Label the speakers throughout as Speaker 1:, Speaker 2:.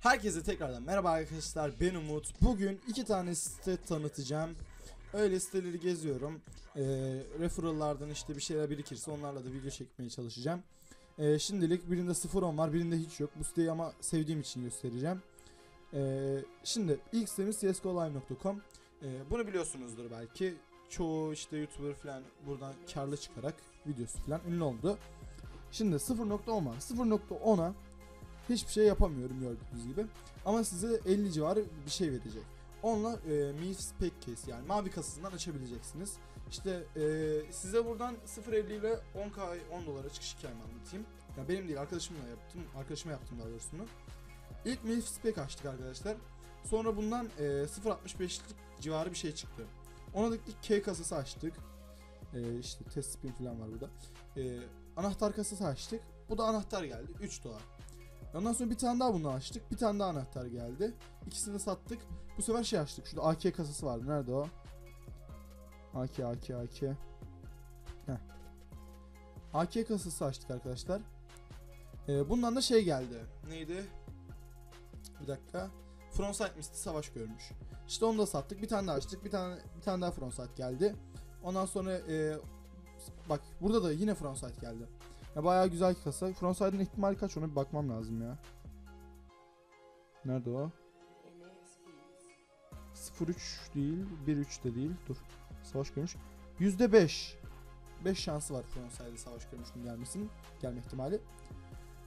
Speaker 1: Herkese tekrardan merhaba arkadaşlar ben Umut. Bugün iki tane site tanıtacağım. Öyle siteleri geziyorum. Ee, referral'lardan işte bir şeyler birikirse onlarla da video çekmeye çalışacağım. Ee, şimdilik birinde 0.10 var birinde hiç yok. Bu siteyi ama sevdiğim için göstereceğim. Ee, şimdi ilk sitemiz csgolive.com. Ee, bunu biliyorsunuzdur belki. Çoğu işte YouTuber falan buradan karlı çıkarak videosu falan ünlü oldu. Şimdi 0.10 var. 0.10'a hiçbir şey yapamıyorum gördüğünüz gibi. Ama size 50 civarı bir şey verecek. Onunla e, MIF Spec Case yani mavi kasasından açabileceksiniz. İşte e, size buradan 0.50 ile 10k 10 dolara çıkış hikayemi anlatayım. Ya benim değil arkadaşımla yaptım. Arkadaşıma yaptım daha doğrusu. İlk MIF Spec açtık arkadaşlar. Sonra bundan e, 0.65'lik civarı bir şey çıktı. Ona da ilk K kasası açtık. E, işte test spin falan var burada. E, anahtar kasası açtık. Bu da anahtar geldi. 3 dolar. Ondan sonra bir tane daha bunu açtık. Bir tane daha anahtar geldi. İkisini de sattık. Bu sefer şey açtık. Şurada AK kasası vardı. Nerede o? AK AK AK. Heh. AK kasası açtık arkadaşlar. Ee, bundan da şey geldi. Neydi? Bir dakika. Frontside Mist'i savaş görmüş. İşte onu da sattık. Bir tane daha açtık. Bir tane bir tane daha Frontside geldi. Ondan sonra e, bak burada da yine Frontside geldi. Ya bayağı güzel kasa. Frontside'ın ihtimali kaç ona bir bakmam lazım ya. Nerede o? 03 değil, 13 de değil. Dur. Savaş görmüş. %5. 5 şansı var Frontside'de savaş görmüşün gelmesinin gelme ihtimali.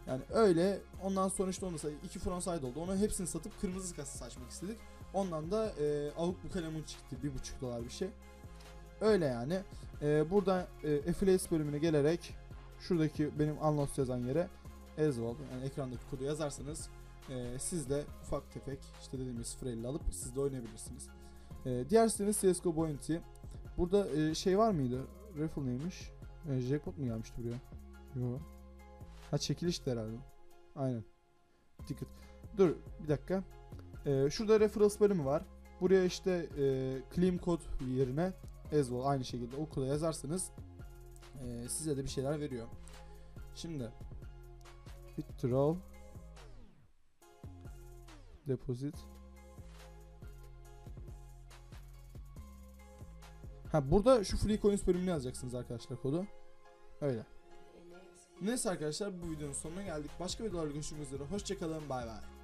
Speaker 1: Yani öyle. Ondan sonra işte onu say iki Frontside oldu. Onu hepsini satıp kırmızı kasa açmak istedik. Ondan da e, Avuk Bukalemun çıktı. 1,5 dolar bir şey. Öyle yani. E, burada e, Affiliates bölümüne gelerek şuradaki benim Unlost yazan yere Ezwald yani ekrandaki kodu yazarsanız e, siz de ufak tefek işte dediğim gibi 0.50 alıp siz de oynayabilirsiniz. E, diğer sitemiz CSGO Bounty. Burada e, şey var mıydı? Raffle neymiş? E, jackpot mu gelmişti buraya? Yo. Ha çekilişti herhalde. Aynen. Ticket. Dur bir dakika. E, şurada referrals bölümü var. Buraya işte e, claim kod yerine Ezwald aynı şekilde o kodu yazarsanız e, size de bir şeyler veriyor. Şimdi withdraw deposit Ha burada şu free coins bölümünü yazacaksınız arkadaşlar kodu. Öyle. Neyse arkadaşlar bu videonun sonuna geldik. Başka videolarda görüşmek üzere. Hoşçakalın. Bay bay.